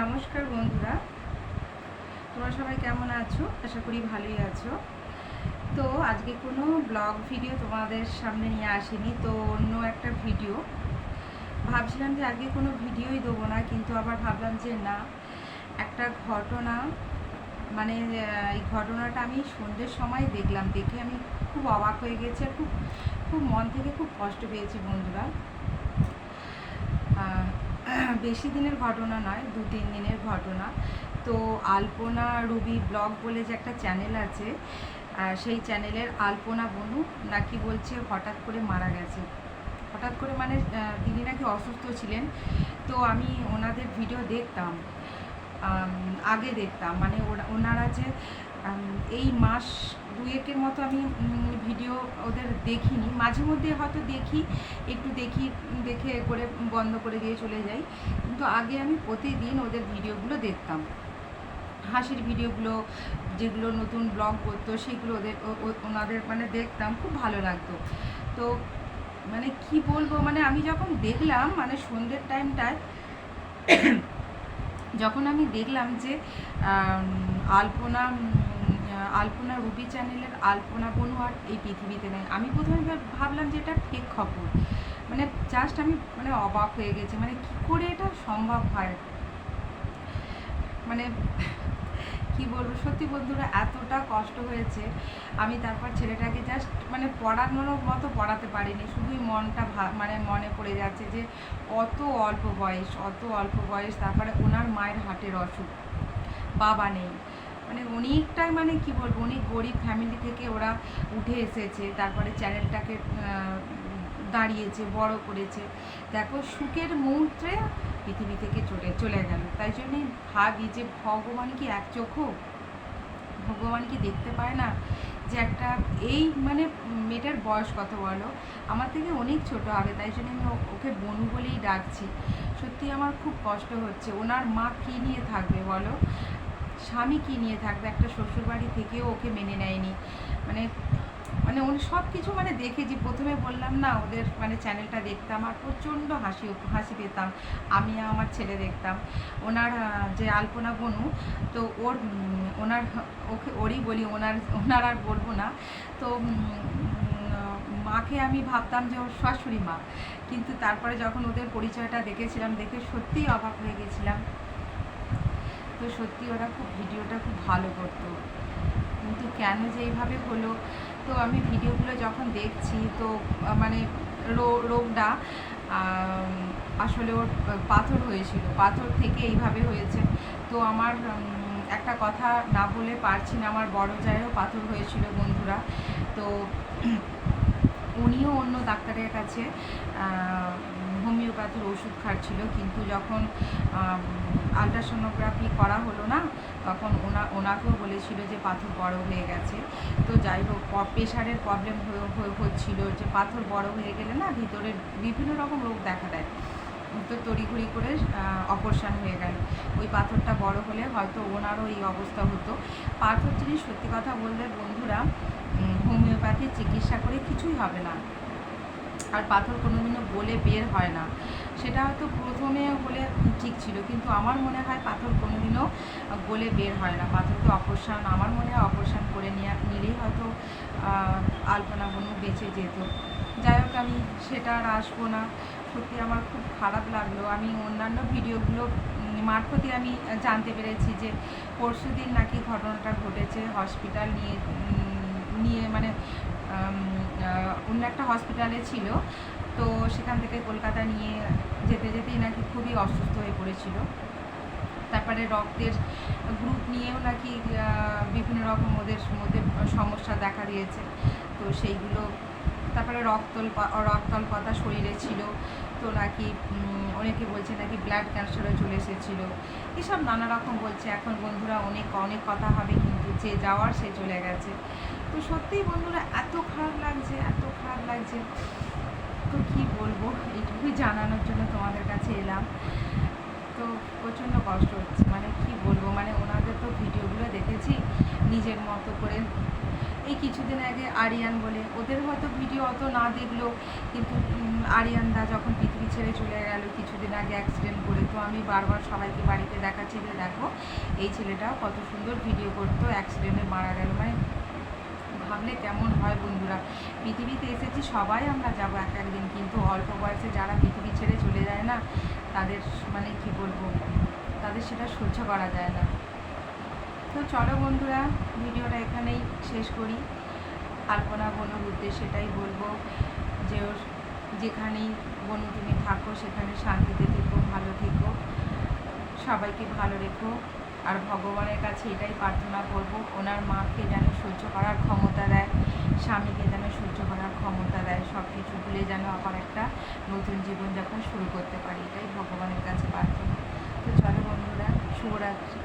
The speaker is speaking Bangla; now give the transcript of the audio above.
নমস্কার বন্ধুরা। তোমরা সবাই কেমন আছো? আশা করি ভালোই আছো। তো আজকে কোনো ব্লগ ভিডিও তোমাদের সামনে নিয়ে আসিনি, তো অন্য একটা ভিডিও। ভাবছিলাম যে আজকে কোনো ভিডিওই দেবো না, কিন্তু আবার ভাবলাম যে না, একটা ঘটনা মানে এই ঘটনাটা আমি সন্ধ্যের সময় দেখলাম, দেখে আমি খুব অবাক হয়ে গেছি খুব খুব মন থেকে খুব কষ্ট পেয়েছি বন্ধুরা। বেশি দিনের ঘটনা নয়, দু, তিন দিনের ঘটনা। তো আলপনা রুবি ব্লগ বলে যে একটা চ্যানেল আছে সেই চ্যানেলের আলপনা বনু নাকি বলছে হঠাৎ করে মারা গেছে। হঠাৎ করে মানে তিনি নাকি অসুস্থ ছিলেন। তো আমি ওনাদের ভিডিও দেখতাম আগে দেখতাম। মানে ওনারা যে এই মাস দুয়েকের মতো আমি ভিডিও ওদের দেখিনি। মাঝে মধ্যে হয়তো দেখি, একটু দেখি, দেখে করে বন্ধ করে দিয়ে চলে যাই। কিন্তু আগে আমি প্রতিদিন ওদের ভিডিওগুলো দেখতাম। হাসির ভিডিওগুলো যেগুলো নতুন ব্লগ করতো, সেগুলো ওদের ওনাদের মানে দেখতাম, খুব ভালো লাগতো। তো মানে কি বলব মানে আমি যখন দেখলাম মানে সন্ধ্যের টাইমটায় যখন আমি দেখলাম যে আলপনা আলপনা রুবি চ্যানেলের আলপনা বনু আর এই পৃথিবীতে নেই। আমি প্রথমে ভাবলাম যে এটা ফেক খবর। মানে জাস্ট আমি মানে অবাক হয়ে গেছি। মানে কি করে এটা সম্ভব হয়? মানে কি বলব? সত্যি বন্ধুরা, এতটা কষ্ট হয়েছে। আমি তারপর ছেলেটাকে জাস্ট মানে পড়ানোর মতো পড়াতে পারিনি। শুধুই মনটা মানে মনে পড়ে যাচ্ছে যে অত অল্প বয়স, অত অল্প বয়স। তারপরে ওনার মায়ের হাটের অসুখ। বাবা নেই। মানে অনেকটাই মানে কি বলব, অনেক গরিব ফ্যামিলি থেকে ওরা উঠে এসেছে। তারপরে চ্যানেলটাকে দাঁড়িয়েছে, বড় করেছে। দেখো, সুখের মুহূর্তে পৃথিবী থেকে চলে চলে গেল। তাই জন্যই ভাবি যে ভগবান কি এক চোখো ভগবান কি দেখতে পায় না? যে একটা এই মানে মেয়েটার বয়স কত বলো? আমার থেকে অনেক ছোট হবে, তাই জন্য আমি ওকে বোন বলেই ডাকছি। সত্যি আমার খুব কষ্ট হচ্ছে। ওনার মা কী নিয়ে থাকবে বলো? স্বামী কী নিয়ে থাকবে? একটা শ্বশুরবাড়ি থেকেও ওকে মেনে নেয়নি। মানে মানে উনি সব কিছু মানে দেখেছি প্রথমে বললাম না, ওদের মানে চ্যানেলটা দেখতাম আর প্রচণ্ড হাসি হাসি পেতাম। আমি আমার ছেলে দেখতাম। ওনার যে আলপনা বনু, তো ওর ওনার, ওকে ওরই বলি, ওনার ওনার আর বলব না। তো মাকে আমি ভাবতাম যে ওর শাশুড়ি মা। কিন্তু তারপরে যখন ওদের পরিচয়টা দেখেছিলাম, দেখে সত্যিই অবাক হয়ে গেছিলাম। তো সত্যি ওরা খুব ভিডিওটা খুব ভালো করতো। কিন্তু কেন যে এইভাবে হলো, তো আমি ভিডিওগুলো যখন দেখছি, তো মানে রোগটা আসলে ওর পাথর হয়েছিল, পাথর থেকে এইভাবে হয়েছে। তো আমার একটা কথা না বলে পারছি না, আমার বড় জায়েরও পাথর হয়েছিল বন্ধুরা। তো উনিও অন্য ডাক্তারের কাছে হোমিওপ্যাথির ওষুধ খাচ্ছিল, কিন্তু যখন আলট্রাসোনোগ্রাফি করা হলো না, তখন ওনা, ওনাকেও বলেছিল যে পাথর বড় হয়ে গেছে। তো যাই হোক প্রেশারের প্রবলেম হচ্ছিল যে পাথর বড় হয়ে গেলে না ভিতরে বিভিন্ন রকম রোগ দেখা দেয়। তো তড়িঘড়ি করে অপারেশন হয়ে গেল। ওই পাথরটা বড় হলে হয়তো ওনারও এই অবস্থা হতো। পাথর জিনিস সত্যি কথা বললে বন্ধুরা হোমিওপ্যাথির চিকিৎসা করে কিছুই হবে না। আর পাথর কোনোদিনও বলে বের হয় না। সেটা হয়তো প্রথমে হলে ঠিক ছিল, কিন্তু আমার মনে হয় পাথর কোনোদিনও গলে বের হয় না। পাথরকে অপারেশন আমার মনে হয় অপারেশন করে নিলেই হয়তো আলপনা বনু বেঁচে যেত। যাই হোক, আমি সেটা আর আসব না। সত্যি আমার খুব খারাপ লাগল। আমি অন্যান্য ভিডিওগুলো মারফতে আমি জানতে পেরেছি যে পরশু দিন নাকি ঘটনাটা ঘটেছে, হসপিটাল নিয়ে নিয়ে মানে অন্য একটা হসপিটালে ছিল। তো সেখান থেকে কলকাতা নিয়ে যেতে যেতেই নাকি খুবই অসুস্থ হয়ে পড়েছিল। তারপরে রক্তের গ্রুপ নিয়েও নাকি বিভিন্ন রকম ওদের মধ্যে সমস্যা দেখা দিয়েছে। তো সেইগুলো, তারপরে রক্তল রক্তল্পতা শরীরে ছিল। তো নাকি অনেকে বলছে নাকি ব্লাড ক্যান্সারও চলে এসেছিল। এসব নানা রকম বলছে। এখন বন্ধুরা অনেক অনেক কথা হবে কিন্তু যে যাওয়ার সে চলে গেছে। তো সত্যিই বন্ধুরা, এত খারাপ লাগছে, এত খারাপ লাগছে। তো কি বলব, এইটুকুই জানানোর জন্য তোমাদের কাছে এলাম। তো প্রচণ্ড কষ্ট হচ্ছে। মানে কি বলব মানে ওনাদের তো ভিডিওগুলো দেখেছি, নিজের মতো করে এই কিছুদিন আগে আরিয়ান বলে ওদের হয়তো ভিডিও অত না দেখলেও কিন্তু উম, আরিয়ানদা যখন পৃথিবী ছেড়ে চলে গেল কিছুদিন আগে অ্যাক্সিডেন্ট করে তো আমি বারবার সবাইকে বাড়িতে দেখাচ্ছি যে দেখো এই ছেলেটা কত সুন্দর ভিডিও করতো অ্যাক্সিডেন্টে মারা গেল। মানে ভাবলে কেমন হয় বন্ধুরা। পৃথিবীতে এসেছি সবাই আমরা যাব এক একদিন কিন্তু অল্প বয়সে যারা পৃথিবী ছেড়ে চলে যায় না তাদের মানে কি বলব? তাদের সেটা সহ্য করা যায় না। তো চলো বন্ধুরা, ভিডিওটা এখানেই শেষ করি। আলপনা বনুর উদ্দেশ্যে সেটাই বলব যে ওর যেখানেই বনু তুমি থাকো, সেখানে শান্তিতে থেকো, ভালো থেকো। সবাইকে ভালো রেখো। আর ভগবানের কাছে এটাই প্রার্থনা করব, ওনার মাকে যেন সহ্য করার ক্ষমতা দেয়, স্বামীকে যেন সহ্য করার ক্ষমতা দেয় সব কিছু ভুলে যেন আবার একটা নতুন জীবনযাপন শুরু করতে পারি। এটাই ভগবানের কাছে প্রার্থনা। তো চলো বন্ধুরা, শুভরাত্রি।